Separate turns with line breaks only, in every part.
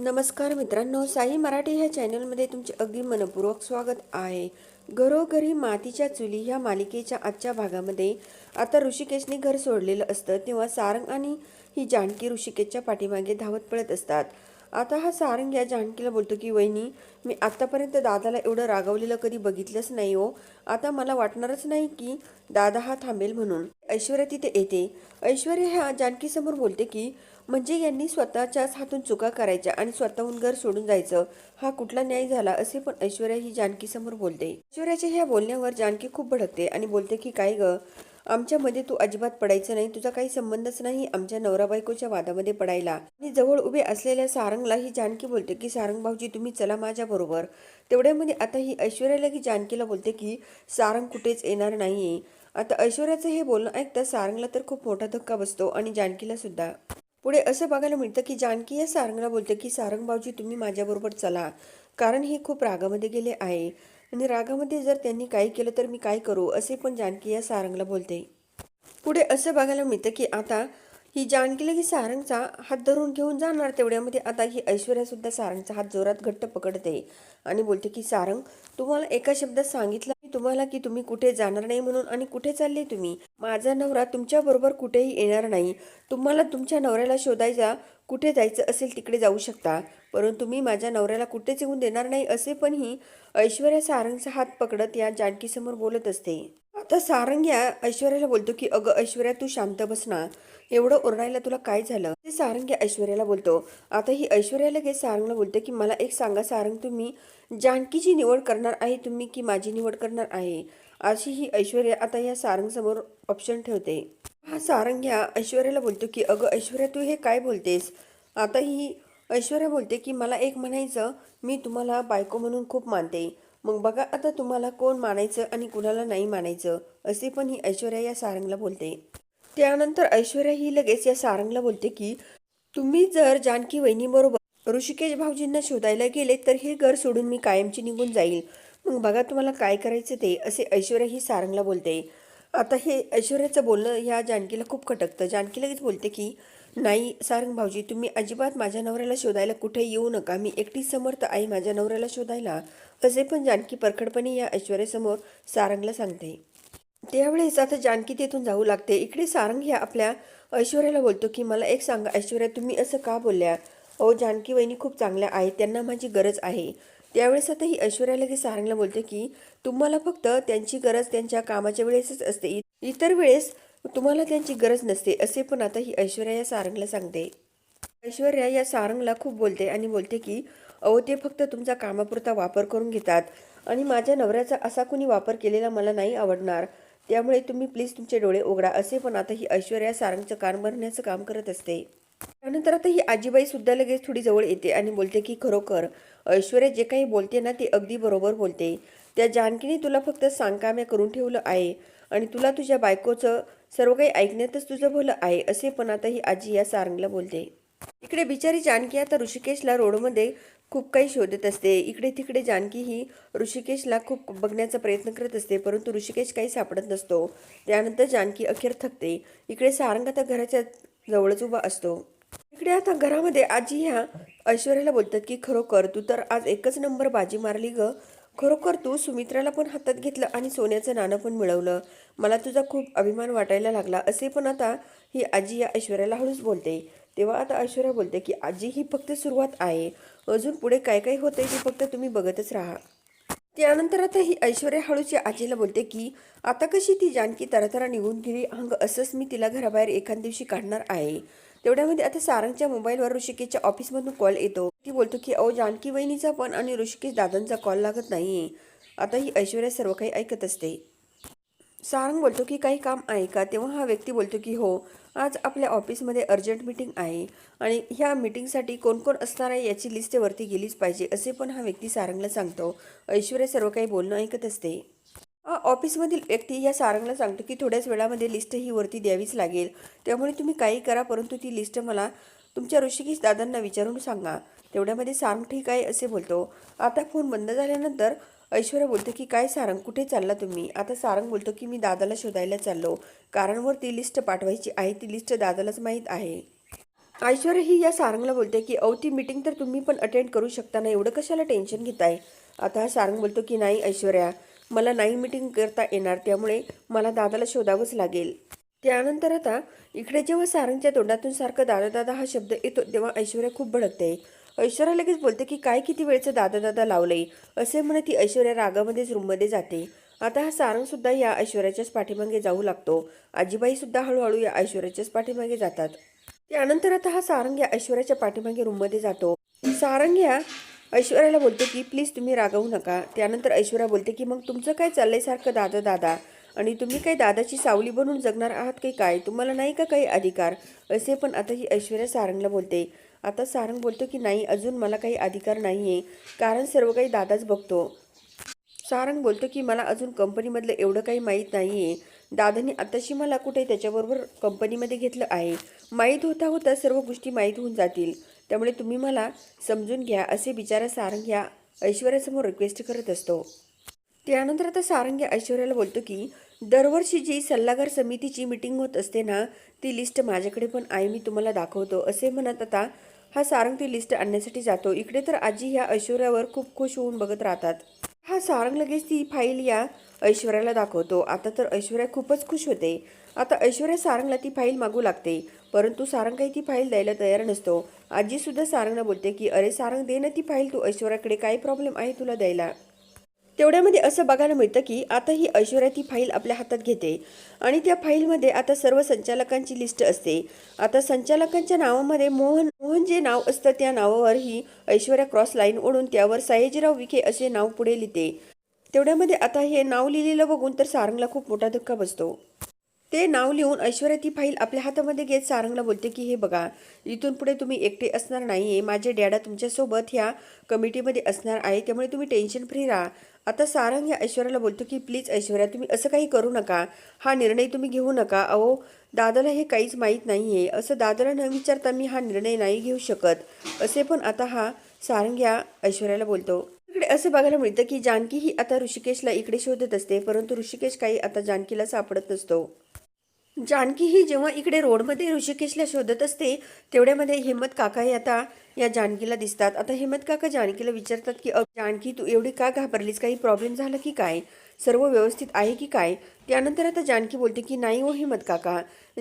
नमस्कार मित्रांनो साई मराठी ह्या चॅनलमध्ये तुमचे अगदी मनपूर्वक स्वागत आहे. घरोघरी मातीच्या चुली ह्या मालिकेच्या आजच्या भागामध्ये आता ऋषिकेशने घर सोडलेलं असतं तेव्हा सारंग आणि ही जानकी ऋषिकेशच्या पाठीमागे धावत पळत असतात. आता हा सारंग या जानकीला बोलतो की वहिनी मी आत्तापर्यंत दादाला एवढं रागवलेलं कधी बघितलंच नाही हो. आता मला वाटणारच नाही की दादा हा थांबेल म्हणून. ऐश्वर्या तिथे येते. ऐश्वर्या ह्या जानकीसमोर बोलते की म्हणजे यांनी स्वतःच्याच हातून चुका करायच्या आणि स्वतःहून घर सोडून जायचं. हा कुठला न्याय झाला? असे पण ऐश्वर्या ही जानकीसमोर बोलते. ऐश्वर्याच्या ह्या बोलण्यावर जानकी खूप भडकते आणि बोलते की काय ग? आमच्यामध्ये तू अजिबात पडायचं नाही तुझा काही संबंधच नाही आमच्या नवरा बायकोच्या वादामध्ये पडायला. आणि जवळ उभे असलेल्या सारंगला ही जानकी बोलते की सारंग भाऊजी तुम्ही चला माझ्या बरोबर. तेवढ्यामध्ये आता ही ऐश्वर्याला ही जानकीला बोलते की सारंग कुठेच येणार नाही आता ऐश्वर्याचं हे बोलणं ऐकता सारंगला तर खूप मोठा धक्का बसतो आणि जानकीला सुद्धा. पुढे असं बघायला मिळतं की जानकी या सारंगला बोलते की सारंग भाऊजी तुम्ही माझ्याबरोबर चला. कारण हे खूप रागामध्ये गेले आहे. आणि रागामध्ये जर त्यांनी काही केलं तर मी काय करू असे पण जानकी या सारंगला बोलते. पुढे असं बघायला मिळतं की आता ही जानकीला की सारंगचा हात धरून घेऊन जाणार तेवढ्यामध्ये आता ही ऐश्वर्या सुद्धा सारंगचा हात जोरात घट्ट पकडते. आणि बोलते की सारंग तुम्हाला एका शब्दात सांगितलं मी तुम्हाला की तुम्ही कुठे जाणार नाही म्हणून आणि कुठे चालले तुम्ही? माझा नवरा तुमच्या बरोबर कुठेही येणार नाही. तुम्हाला तुमच्या नवऱ्याला शोधायचा कुठे जायचं असेल तिकडे जाऊ शकता. परंतु मी माझ्या नवऱ्याला कुठेच येऊन देणार नाही असे पण ही ऐश्वर्या सारंगचा हात पकडत या जानकीसमोर बोलत असते. आता सारंग्या ऐश्वर्याला बोलतो की अगं ऐश्वर्या तू शांत बस ना. एवढं ओरडायला तुला काय झालं? ते सारंग्या ऐश्वर्याला बोलतो. आता ही ऐश्वर्या लगेच सारंगला बोलते की मला एक सांगा सारंग तुम्ही जानकीची निवड करणार आहे तुम्ही की माझी निवड करणार आहे? अशी ही ऐश्वर्या आता या सारंग समोर ऑप्शन ठेवते. हा सारंग या ऐश्वर्याला बोलतो की अगं ऐश्वर्या तू हे काय बोलतेस? आता ही ऐश्वर्या बोलते की मला एक म्हणायचं मी तुम्हाला बायको म्हणून खूप मानते. मग बघा आता तुम्हाला कोण मानायचं आणि कुणाला नाही मानायचं असे पण ही ऐश्वर्या या सारंगला बोलते. त्यानंतर ऐश्वर्या ही लगेच या सारंगला बोलते की तुम्ही जर जानकी वहिनीबरोबर ऋषिकेश भाऊजींना शोधायला गेले तर हे घर सोडून मी कायमची निघून जाईल. मग बघा तुम्हाला काय करायचं ते असे ऐश्वर्या ही सारंगला बोलते. आता हे ऐश्वर्याचं बोलणं ह्या जानकीला खूप खटकतं. जानकी लगेच बोलते की नाही सारंग भाऊजी तुम्ही अजिबात माझ्या नवऱ्याला शोधायला कुठे येऊ नका. मी एकटीच समर्थ आहे माझ्या नवऱ्याला शोधायला असे पण जानकी परखडपणे या ऐश्वर्यासमोर सारंगला सांगते. त्यावेळेस आता जानकी तेथून जाऊ लागते. इकडे सारंग ह्या आपल्या ऐश्वर्याला बोलतो की मला एक सांगा ऐश्वर्या तुम्ही असं का बोलल्या? अहो जानकी वहिनी खूप चांगल्या आहेत त्यांना माझी गरज आहे. त्यावेळेस आता ही ऐश्वर्या लगेच सारंगला बोलते की तुम्हाला फक्त त्यांची गरज त्यांच्या कामाच्या वेळेसच असते. इतर वेळेस तुम्हाला त्यांची गरज नसते असे पण आता ही ऐश्वर्या या सारंगला सांगते. ऐश्वर्या या सारंगला खूप बोलते आणि बोलते की अहो ते फक्त तुमचा कामापुरता वापर करून घेतात आणि माझ्या नवऱ्याचा असा कुणी वापर केलेला मला नाही आवडणार. त्यामुळे तुम्ही प्लीज तुमचे डोळे उघडा असे पण आता ही ऐश्वर्या सारंगचं कान भरण्याचं काम करत असते. त्यानंतर आता ही आजीबाई सुद्धा लगेच थोडी जवळ येते आणि बोलते की खरोखर ऐश्वर्या जे काही बोलते ना ते अगदी बरोबर बोलते. त्या जानकीने तुला फक्त सांगकाम्या करून ठेवलं आहे आणि तुला तुझ्या बायकोचं सर्व काही ऐकण्यातच तुझं भलं आहे असे पण आता ही आजी या सारंगला बोलते. इकडे बिचारी जानकी आता ऋषिकेशला रोडमध्ये खूप काही शोधत असते. इकडे तिकडे जानकी ही ऋषिकेशला खूप बघण्याचा प्रयत्न करत असते परंतु ऋषिकेश काही सापडत नसतो. त्यानंतर जानकी अखेर थकते. इकडे सारंग आता घराच्या जवळच उभा असतो. इकडे आता घरामध्ये आजी ह्या ऐश्वर्याला बोलतात की खरोखर तू तर आज एकच नंबर बाजी मारली ग. खरोखर तू सुमित्राला पण हातात घेतलं आणि सोन्याचं नाणं पण मिळवलं. मला तुझा खूप अभिमान वाटायला लागला. असे पण आता ही आजी या ऐश्वर्याला हळूच बोलते. तेव्हा आता ऐश्वर्या बोलते की आजी ही फक्त सुरुवात आहे. अजून पुढे काय काय होते ते फक्त तुम्ही बघतच राहा. त्यानंतर आता ही ऐश्वर्या हळूची आजीला बोलते की आता कशी ती जानकी तरातरा निघून गेली? अंग असंच मी तिला घराबाहेर एखाद दिवशी काढणार आहे. तेवढ्यामध्ये आता सारंगच्या मोबाईलवर ऋषिकेशच्या ऑफिसमधून कॉल येतो. ती बोलतो की अहो जानकी वहिनीचा पण आणि ऋषिकेश दादांचा कॉल लागत नाही आता ही ऐश्वर्या सर्व काही ऐकत असते. सारंग बोलतो की काही काम आहे का? तेव्हा हा व्यक्ती बोलतो की हो आज आपल्या ऑफिसमध्ये अर्जंट मीटिंग आहे आणि ह्या मीटिंगसाठी कोण कोण असणार आहे याची लिस्ट वरती गेलीच पाहिजे असे पण हा व्यक्ती सारंगला सांगतो. ऐश्वर्या सर्व काही बोलणं ऐकत असते. हा ऑफिसमधील व्यक्ती या सारंगला सांगतो की थोड्याच वेळामध्ये लिस्ट ही वरती द्यावीच लागेल. त्यामुळे तुम्ही काही करा परंतु ती लिस्ट मला तुमच्या ऋषिकेश दादांना विचारून सांगा. तेवढ्यामध्ये सारंग ठीक आहे असे बोलतो. आता फोन बंद झाल्यानंतर ऐश्वर्या बोलते की काय सारंग कुठे चालला तुम्ही? आता सारंग बोलतो की मी दादाला शोधायला चाललो. कारणवर ती लिस्ट पाठवायची आहे ती लिस्ट दादालाच माहीत आहे. ऐश्वर्या ही या सारंगला बोलते की अवती ती मीटिंग तर तुम्ही पण अटेंड करू शकता ना एवढं कशाला टेन्शन घेताय? आता हा सारंग बोलतो की नाही ऐश्वर्या मला नाही मीटिंग करता येणार त्यामुळे मला दादाला शोधावंच लागेल. त्यानंतर आता इकडे जेव्हा सारंगच्या तोंडातून सारखं दादा दादा हा शब्द येतो तेव्हा ऐश्वर्या खूप भडकते. ऐश्वर्या लगेच बोलते की काय किती वेळचं दादा दादा लावलंय? असे म्हणत ती ऐश्वर्या रागामध्येच रूममध्ये जाते. आता हा सारंगसुद्धा या ऐश्वर्याच्याच पाठीमागे जाऊ लागतो. आजीबाईसुद्धा हळूहळू या ऐश्वर्याच्याच पाठीमागे जातात. त्यानंतर आता हा सारंग या ऐश्वर्याच्या पाठीमागे रूममध्ये जातो. सारंग या ऐश्वर्याला बोलते की प्लीज तुम्ही रागवू नका. त्यानंतर ऐश्वर्या बोलते की मग तुमचं काय चाललंय सारखं दादा दादा आणि तुम्ही काही दादाची सावली बनून जगणार आहात काही काय? तुम्हाला नाही का काही अधिकार? असे पण आता ही ऐश्वर्या सारंगला बोलते. आता सारंग बोलतो की नाही अजून मला काही अधिकार नाही आहे कारण सर्व काही दादाच बघतो. सारंग बोलतो की मला अजून कंपनीमधलं एवढं काही माहीत नाही आहे दादानी आताशी मला कुठे त्याच्याबरोबर कंपनीमध्ये घेतलं आहे? माहीत होता होता सर्व गोष्टी माहीत होऊन जातील. त्यामुळे तुम्ही मला समजून घ्या असे बिचारा सारंग ह्या ऐश्वर्यासमोर रिक्वेस्ट करत असतो. त्यानंतर आता सारंग या ऐश्वर्याला बोलतो की दरवर्षी जी सल्लागार समितीची मीटिंग होत असते ना ती लिस्ट माझ्याकडे पण आहे मी तुम्हाला दाखवतो. असे म्हणत आता हा सारंग ती लिस्ट आणण्यासाठी जातो. इकडे तर आजी ह्या ऐश्वर्यावर खूप खुश होऊन बघत राहतात. हा सारंग लगेच ती फाईल या ऐश्वर्याला दाखवतो. आता तर ऐश्वर्या खूपच खुश होते. आता ऐश्वर्या सारंगला ती फाईल मागू लागते. परंतु सारंग काही ती फाईल द्यायला तयार नसतो. आजी सुद्धा सारंगला बोलते की अरे सारंग दे ना ती फाईल तू. ऐश्वर्याकडे काय प्रॉब्लेम आहे तुला द्यायला? तेवढ्यामध्ये असं बघायला मिळतं की आता ही ऐश्वर्या ती फाईल आपल्या हातात घेते आणि त्या फाईलमध्ये आता सर्व संचालकांची लिस्ट असते. आता संचालकांच्या नावामध्ये मोहन मोहन जे नाव असतं त्या नावावर ही ऐश्वर्या क्रॉस लाईन ओढून त्यावर सयाजीराव विखे असे नाव पुढे लिहिते. तेवढ्यामध्ये आता हे नाव लिहिलेलं बघून तर सारंगला खूप मोठा धक्का बसतो. ते नाव लिहून ऐश्वर्या ती फाईल आपल्या हातामध्ये घेत सारंगला बोलते की हे बघा इथून पुढे तुम्ही एकटे असणार नाही आहे माझे डॅडा तुमच्यासोबत ह्या कमिटीमध्ये असणार आहे त्यामुळे तुम्ही टेन्शन फ्री राहा. आता सारंग या ऐश्वर्याला बोलतो की प्लीज ऐश्वर्या तुम्ही असं काही करू नका. हा निर्णय तुम्ही घेऊ नका. अहो दादाला हे काहीच माहीत नाही आहे असं दादाला न विचारता मी हा निर्णय नाही घेऊ शकत. असे पण आता हा सारंग या ऐश्वर्याला बोलतो. इकडे असं बघायला मिळतं की जानकी ही आता ऋषिकेशला इकडे शोधत असते परंतु ऋषिकेश काही आता जानकीला सापडत नसतो. जानकी ही जेव्हा इकडे रोडमध्ये ऋषिकेशला शोधत असते तेवढ्यामध्ये हेमत काका हे आता या जानकीला दिसतात. आता हेमत काका जानकीला विचारतात की जानकी तू एवढी का घाबरलीस? काही प्रॉब्लेम झाला की काय? सर्व व्यवस्थित आहे की काय? त्यानंतर आता जानकी बोलते की नाही हो ओ हेमत काका.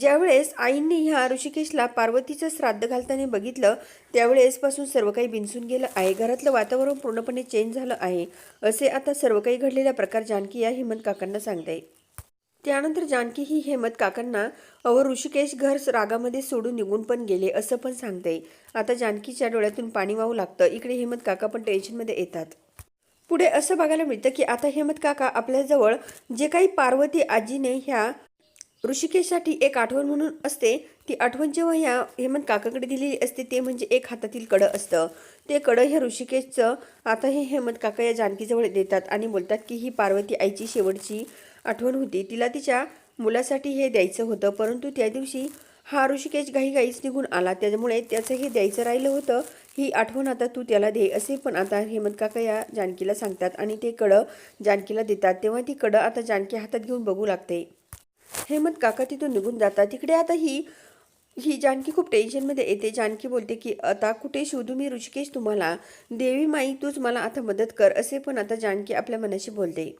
ज्यावेळेस आईंनी ह्या ऋषिकेशला पार्वतीचं श्राद्ध घालताना बघितलं त्यावेळेसपासून सर्व काही बिनसून गेलं आहे. घरातलं वातावरण पूर्णपणे चेंज झालं आहे. असे आता सर्व काही घडलेला प्रकार जानकी या हेमंत काकांना सांगते त्यानंतर जानकी ही हेमत काकांना अहो ऋषिकेश घर रागामध्ये सोडून निघून पण गेले असं पण सांगते. आता जानकीच्या डोळ्यातून पाणी वाहू लागतं. इकडे हेमत काका पण टेन्शनमध्ये येतात. पुढे असं बघायला मिळतं की आता हेमत काका आपल्याजवळ जे काही पार्वती आजीने ह्या ऋषिकेशसाठी एक आठवण म्हणून असते. ती आठवण जेव्हा ह्या हेमंत काकाकडे दिलेली असते ते म्हणजे एक हातातील कडं असतं. ते कडं ह्या ऋषिकेशचं आता हे हेमंत काका या जानकीजवळ देतात आणि बोलतात की ही पार्वती आईची शेवटची आठवण होती. तिला तिच्या मुलासाठी हे द्यायचं होतं परंतु त्या दिवशी हा ऋषिकेश घाईघाईच निघून आला. त्यामुळे त्याचं हे द्यायचं राहिलं होतं. ही आठवण आता तू त्याला दे असे पण आता हेमंत काका या जानकीला सांगतात आणि ते कडं जानकीला देतात. तेव्हा ती कडं आता जानकी हातात घेऊन बघू लागते. हेमंत काका तिथून निघून जातात. तिकडे आता ही ही जानकी खूप टेन्शनमध्ये येते. जानकी बोलते की आता कुठे शोधू मी ऋषिकेश तुम्हाला? देवी माई तूच मला आता मदत कर असे पण आता जानकी आपल्या मनाशी बोलते.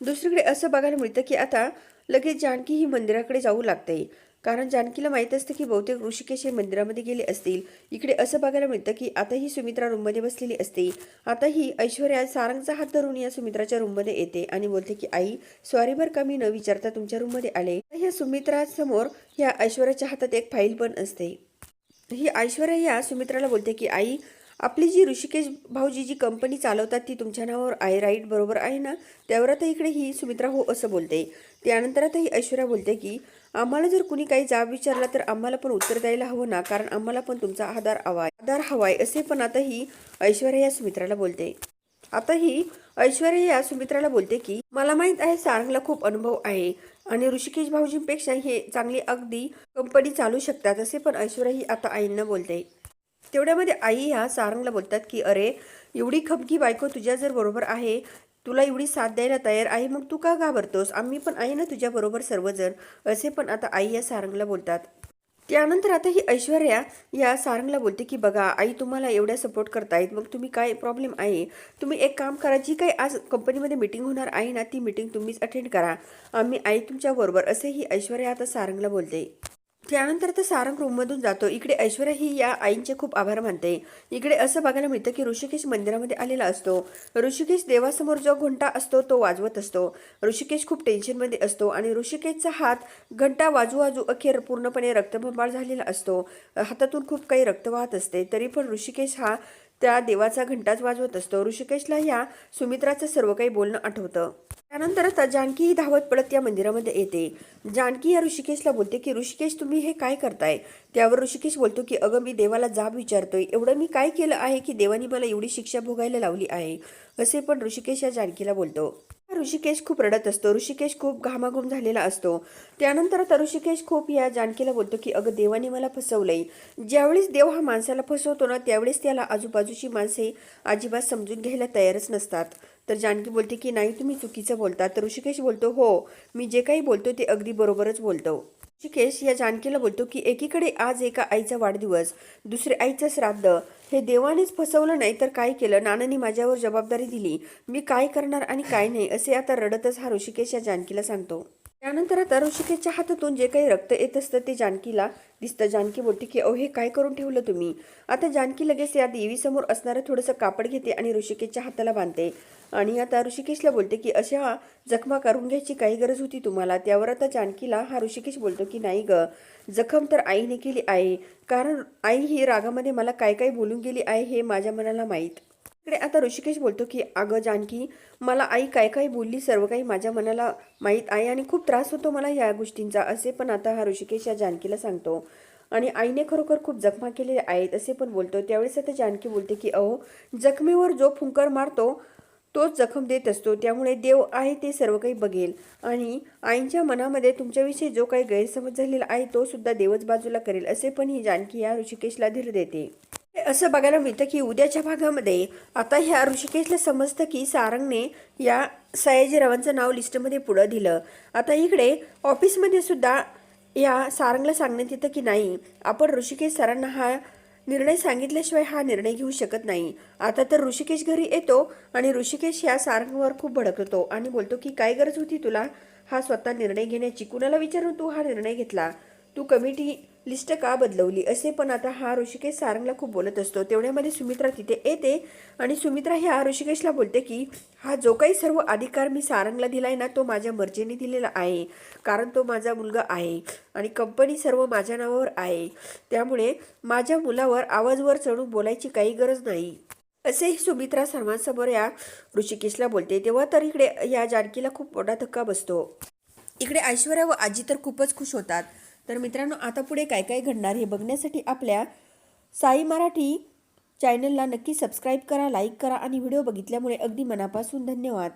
दुसरीकडे असं बघायला मिळतं की आता लगेच जानकी ही मंदिराकडे जाऊ लागते. कारण जानकीला माहीत असतं की बहुतेक ऋषिकेश हे मंदिरामध्ये गेले असतील. इकडे असं बघायला मिळतं की आता ही सुमित्रा रूममध्ये बसलेली असते. आता ही ऐश्वर्या सारंगचा हात धरून या सुमित्राच्या रूममध्ये येते आणि बोलते की आई सॉरी कमी का मी न विचारता तुमच्या रूममध्ये आले? ह्या सुमित्रासमोर ह्या ऐश्वर्याच्या हातात एक फाईल पण असते. ही ऐश्वर्या या सुमित्राला बोलते की आई आपली जी ऋषिकेश भाऊजी जी कंपनी चालवतात ती तुमच्या नावावर आहे राईट बरोबर आहे ना? त्यावर आता इकडे ही सुमित्रा हो असं बोलते. त्यानंतर आता ही ऐश्वर्या बोलते की आम्हाला जर कुणी काही जाब विचारला तर आम्हाला पण उत्तर द्यायला हवं ना? कारण आम्हाला पण तुमचा आधार हवाय आधार हवाय असे पण आता ही ऐश्वर्या या सुमित्राला बोलते. आता ही ऐश्वर्या या सुमित्राला बोलते की मला माहीत आहे सारंगला खूप अनुभव आहे आणि ऋषिकेश भाऊजींपेक्षा हे चांगली अगदी कंपनी चालू शकतात असे पण ऐश्वर्या ही आता आईंना बोलते. तेवढ्यामध्ये आई ह्या सारंगला बोलतात की अरे एवढी खमकी बायको तुझ्या जर बरोबर आहे तुला एवढी साथ द्यायला तयार आहे मग तू का घाबरतोस? आम्ही पण आहे ना तुझ्याबरोबर सर्वजण. असे पण आता आई या सारंगला बोलतात. त्यानंतर आता ही ऐश्वर्या या सारंगला बोलते की बघा आई तुम्हाला एवढ्या सपोर्ट करतायत मग तुम्ही काय प्रॉब्लेम आहे? तुम्ही एक काम करा जी काही आज कंपनीमध्ये मीटिंग होणार आहे ना ती मीटिंग तुम्हीच अटेंड करा. आम्ही आई तुमच्याबरोबर असे ही ऐश्वर्या आता सारंगला बोलते. त्यानंतर तर सारंग रूममधून जातो. इकडे ऐश्वर्या ही या आईंचे खूप आभार मानते. इकडे असं बघायला मिळतं की ऋषिकेश मंदिरामध्ये आलेला असतो. ऋषिकेश देवासमोर जो घंटा असतो तो वाजवत असतो. ऋषिकेश खूप टेन्शनमध्ये असतो आणि ऋषिकेशचा हात घंटा वाजू वाजू अखेर पूर्णपणे रक्तभंबाळ झालेला असतो. हातातून खूप काही रक्त वाहत असते. तरी पण ऋषिकेश हा त्या देवाचा घंटाच वाजवत असतो. ऋषिकेशला या सुमित्राचं सर्व काही बोलणं आठवतं. त्यानंतर आता जानकी ही धावत पडत या मंदिरामध्ये येते. जानकी या ऋषिकेशला बोलते की ऋषिकेश तुम्ही हे काय करताय? त्यावर ऋषिकेश बोलतो की अगं मी देवाला जाब विचारतोय. एवढं मी काय केलं आहे की देवानी मला एवढी शिक्षा भोगायला लावली आहे? असे पण ऋषिकेश या जानकीला बोलतो. ऋषिकेश खूप रडत असतो. ऋषिकेश खूप घामाघूम झालेला असतो. त्यानंतर आता ऋषिकेश खूप या जानकीला बोलतो की अगं देवाने मला फसवलंय. ज्यावेळेस देव हा माणसाला फसवतो ना त्यावेळेस त्याला आजूबाजूची माणसे अजिबात समजून घ्यायला तयारच नसतात. तर जानकी बोलते की नाही तुम्ही चुकीचं बोलता तर ऋषिकेश बोलतो हो मी जे काही बोलतो ते अगदी बरोबरच बोलतो. ऋषिकेश या जानकीला बोलतो की एकीकडे आज एका आईचा वाढदिवस दुसरे आईचं श्राद्ध. हे देवानेच फसवलं नाही तर काय केलं? नानांनी माझ्यावर जबाबदारी दिली. मी काय करणार आणि काय नाही असे आता रडतच हा ऋषिकेश या जानकीला सांगतो. त्यानंतर आता ऋषिकेशच्या हातातून जे काही रक्त येत असतं ते जानकीला दिसतं. जानकी बोलते की अहो हे काय करून ठेवलं तुम्ही? आता जानकी लगेच या देवीसमोर असणारं थोडंसं कापड घेते आणि ऋषिकेशच्या हाताला बांधते. आणि आता ऋषिकेशला बोलते की अशा जखमा करून घ्यायची काही गरज होती तुम्हाला? त्यावर आता जानकीला हा ऋषिकेश बोलतो की नाही ग जखम तर आईने केली आहे. कारण आई ही रागामध्ये मला काय काय बोलून गेली आहे हे माझ्या मनाला माहीत इकडे आता ऋषिकेश बोलतो की अगं जानकी मला आई काय काय बोलली सर्व काही माझ्या मनाला माहीत आहे आणि खूप त्रास होतो मला या गोष्टींचा असे पण आता हा ऋषिकेश या जानकीला सांगतो. आणि आईने खरोखर खूप जखमा केलेल्या आहेत असे पण बोलतो. त्यावेळेस आता जानकी बोलते की अहो जखमेवर जो फुंकर मारतो तोच जखम देत असतो. त्यामुळे देव आहे ते सर्व काही बघेल. आणि आईंच्या मनामध्ये तुमच्याविषयी जो काही गैरसमज झालेला आहे तो सुद्धा देवच बाजूला करेल असे पण ही जानकी या ऋषिकेशला धीर देते. असं बघायला मिळतं की उद्याच्या भागामध्ये आता ह्या ऋषिकेशला समजतं की सारंगने या सयाजीरावांचं नाव लिस्टमध्ये पुढं दिलं. आता इकडे ऑफिसमध्ये सुद्धा या सारंगला सांगण्यात येतं की नाही आपण ऋषिकेश सरांना हा निर्णय सांगितल्याशिवाय हा निर्णय घेऊ शकत नाही. आता तर ऋषिकेश घरी येतो आणि ऋषिकेश या सारंगवर खूप भडकतो आणि बोलतो की काय गरज होती तुला हा स्वतः निर्णय घेण्याची? कुणाला विचारून तू हा निर्णय घेतला? तू कमिटी लिस्ट का बदलवली? असे पण आता हा ऋषिकेश सारंगला खूप बोलत असतो. तेवढ्यामध्ये सुमित्रा तिथे येते आणि सुमित्रा ह्या ऋषिकेशला बोलते की हा जो काही सर्व अधिकार मी सारंगला दिला आहे ना तो माझ्या मर्जीने दिलेला आहे. कारण तो माझा मुलगा आहे आणि कंपनी सर्व माझ्या नावावर आहे. त्यामुळे माझ्या मुलावर आवाजवर चढून बोलायची काही गरज नाही. असेही सुमित्रा सर्वांसमोर या ऋषिकेशला बोलते. तेव्हा तर इकडे या जानकीला खूप मोठा धक्का बसतो. इकडे ऐश्वर्या व आजी तर खूपच खुश होतात. तर मित्रांनो आता पुढे काय काय घडणार हे बघण्यासाठी आपल्या साई मराठी चॅनलला नक्की सबस्क्राईब करा लाईक करा आणि व्हिडिओ बघितल्यामुळे अगदी मनापासून धन्यवाद.